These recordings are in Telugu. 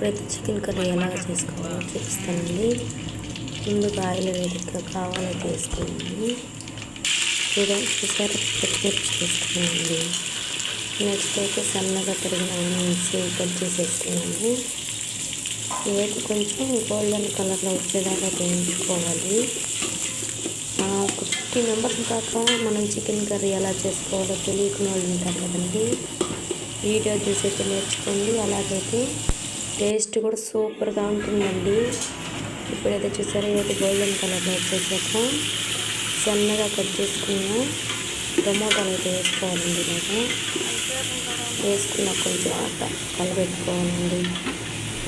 ఇప్పుడైతే చికెన్ కర్రీ ఎలా చేసుకోవాలో చూపిస్తానండి. ముందుగా ఆయిల్ వేదిక కావాలో వేసుకున్నాను. చూడండి చూసారు? పచ్చిమిర్చి వేసుకున్నానండి నెక్స్ట్ అయితే సన్నగా తరిగిన ఆనియన్స్ కట్ చేసేసుకున్నాము ఇవైతే కొంచెం గోల్డెన్ కలర్లో వచ్చేదాకా వేయించుకోవాలి. ఫిఫ్టీ మెంబర్స్ దాకా మనం చికెన్ కర్రీ ఎలా చేసుకోవాలో తెలియకుని వాళ్ళు ఉంటారు కదండి. వీడియో చూసి అయితే నేర్చుకోండి. అలాగైతే టేస్ట్ కూడా సూపర్గా ఉంటుందండి. ఇప్పుడైతే చూసారో ఇదైతే గోల్డెన్ కలర్లో వచ్చేసాక సన్నగా కట్ చేసుకున్న టమోటాలు అయితే వేసుకోవాలండి ఇలాగా వేసుకున్న కొంచెం అట్ట కలబెట్టుకోవాలండి.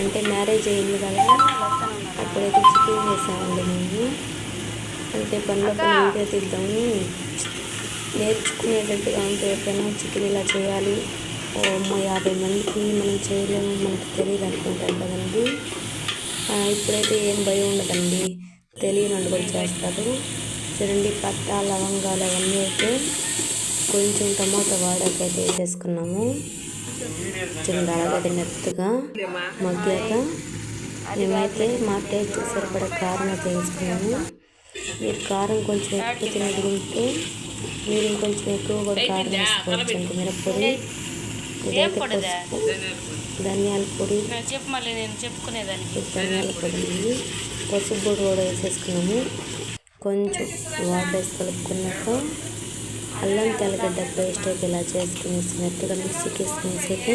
అంటే మ్యారేజ్ అయింది కదా అప్పుడైతే చికెన్ చేసామండి మేము. అంటే పనిలో పని వీడియో తీద్దాము నేర్చుకునేటట్టుగా ఉంటే ఎప్పుడైనా చికెన్ ఇలా చేయాలి. యాభై మందికి మనం చేయలేము మనకు తెలియదు అనుకుంటాం కదండి. ఇప్పుడైతే ఏం భయం ఉండదండి. తెలియని వాళ్ళు కూడా చేస్తారు. చూడండి పట్ట లవంగాలు అవన్నీ అయితే కొంచెం టమాటో వాడాకైతే వేసేసుకున్నాము. చూడండి అలాగే మెత్తగా మగ్గాక మేమైతే మా టేస్ట్ సరిపడ కారం అయితే వేసుకున్నాము. మీరు కారం కొంచెం ఎక్కువ తినగలిగితే మీరు ఇంకొంచెం ఎక్కువ కూడా కారం వేసుకోవచ్చు అంటే మిరప్పొడి ఇదైతే పసుపు ధనియాల పొడి. చెప్పు మళ్ళీ నేను చెప్పుకునేదానికి. ధనియాల పొడి. పసుపు పొడి కూడా వేసేసుకున్నాము. కొంచెం వాటర్ వేసి కలుపుకున్నాక అల్లం తెల్లగడ్డ పేస్ట్ అయితే ఇలా చేసుకునేసి మెత్తగా మిక్సీకి వేసుకునేసి అయితే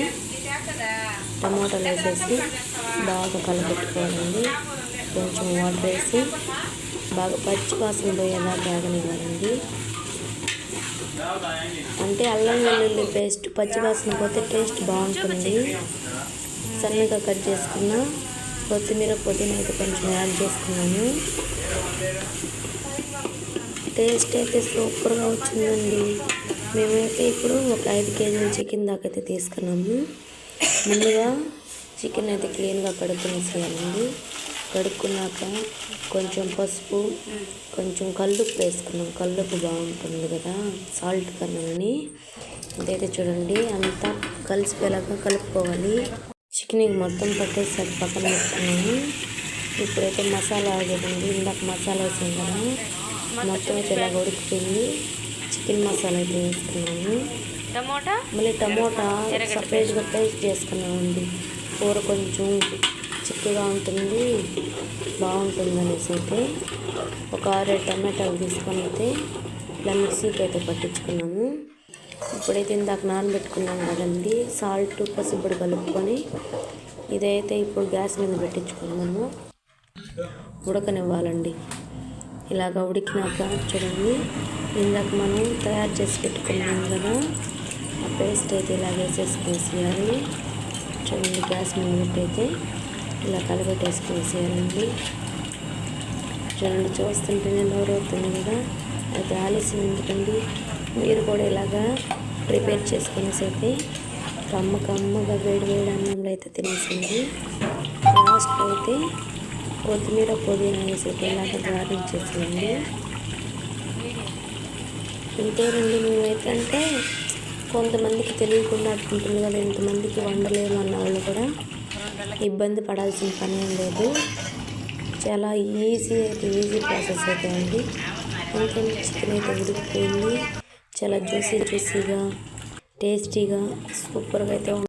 టమాటాలు వేసేసి బాగా కలపెట్టుకోవాలండి. కొంచెం వాటర్ వేసి బాగా పచ్చి వాసన పోయేలా బాగనివ్వాలండి. అంటే అల్లం వెల్లుల్లి పేస్ట్ పచ్చివాసన పోతే టేస్ట్ బాగుంటుంది. సన్నగా కట్ చేసుకున్న కొత్తిమీర పుదీనా అయితే కొంచెం యాడ్ చేసుకున్నాను. టేస్ట్ అయితే సూపర్గా వచ్చిందండి. మేమైతే ఇప్పుడు ఒక ఐదు కేజీల చికెన్ దాకైతే అయితే తీసుకున్నాము. ముందుగా చికెన్ అయితే క్లీన్గా కడుక్కునేసేయాలండి. కడుక్కున్నాక కొంచెం పసుపు కొంచెం కల్లుప్పు వేసుకున్నాం. కల్లుప్పు బాగుంటుంది కదా సాల్ట్ కన్నాని ఇదైతే చూడండి అంతా కలిసిపోయేలాగా కలుపుకోవాలి. చికెన్ మొత్తం పట్టేసి అది పక్కన పెట్టుకున్నాము ఇప్పుడైతే మసాలా కదండి ఇందాక మసాలా వేసాం కదా మొత్తం అయితే ఇలా ఉడికిపోయింది. చికెన్ మసాలా అయితే వేసుకున్నాము టమోటా? మళ్ళీ టమోటా సపరేట్గా పేస్ట్ చేసుకున్నామండి. కూర కొంచెం చిక్కగా ఉంటుంది. బాగుంటుంది అనేసి అయితే ఒక ఆరేడు టమాటాలు తీసుకొని అయితే ఇలా మిక్సీకి అయితే పట్టించుకున్నాము ఇప్పుడైతే ఇందాక నానబెట్టుకున్నాం కదండి సాల్ట్ పసుపుడు కలుపుకొని ఇదైతే ఇప్పుడు గ్యాస్ మీద పెట్టించుకున్నాము ఉడకనివ్వాలండి. ఇలాగ ఉడికినాక చూడండి ఇందాక మనం తయారు చేసి పెట్టుకున్నాం కదా ఆ పేస్ట్ అయితే ఇలా వేసేసుకునేసేయాలి. చూడండి గ్యాస్ మీద పెట్టయితే ఇలా కలబెట్టేసుకునేసేయాలండి చూడండి చూస్తుంటేనే నోరు అవుతుంది కదా. అది ఆలస్యం ఎందుకండి? మీరు కూడా ఇలాగా ప్రిపేర్ చేసుకునేసి అయితే కమ్మ కమ్మగా వేడి వేడి అన్నంలో అయితే తినేసింది లాస్ట్ అయితే కొత్తిమీర పుదీనా వేసి ఇలాగా గార్నిష్ చేసేయండి. ఇంతేనండి మేమైతే అంటే కొంతమందికి తెలియకుండా ఉంటుంది కదా ఇంతమందికి వండలేము అన్న వాళ్ళు కూడా. ఇబ్బంది పడాల్సిన పని ఏం లేదు. చాలా ఈజీ అయితే ఈజీ ప్రాసెస్ అయితే అండి. ఇంకేంటి చికెన్ అయితే ఉడికిపోయింది. చాలా జ్యూసీ జ్యూసీగా టేస్టీగా సూపర్గా అయితే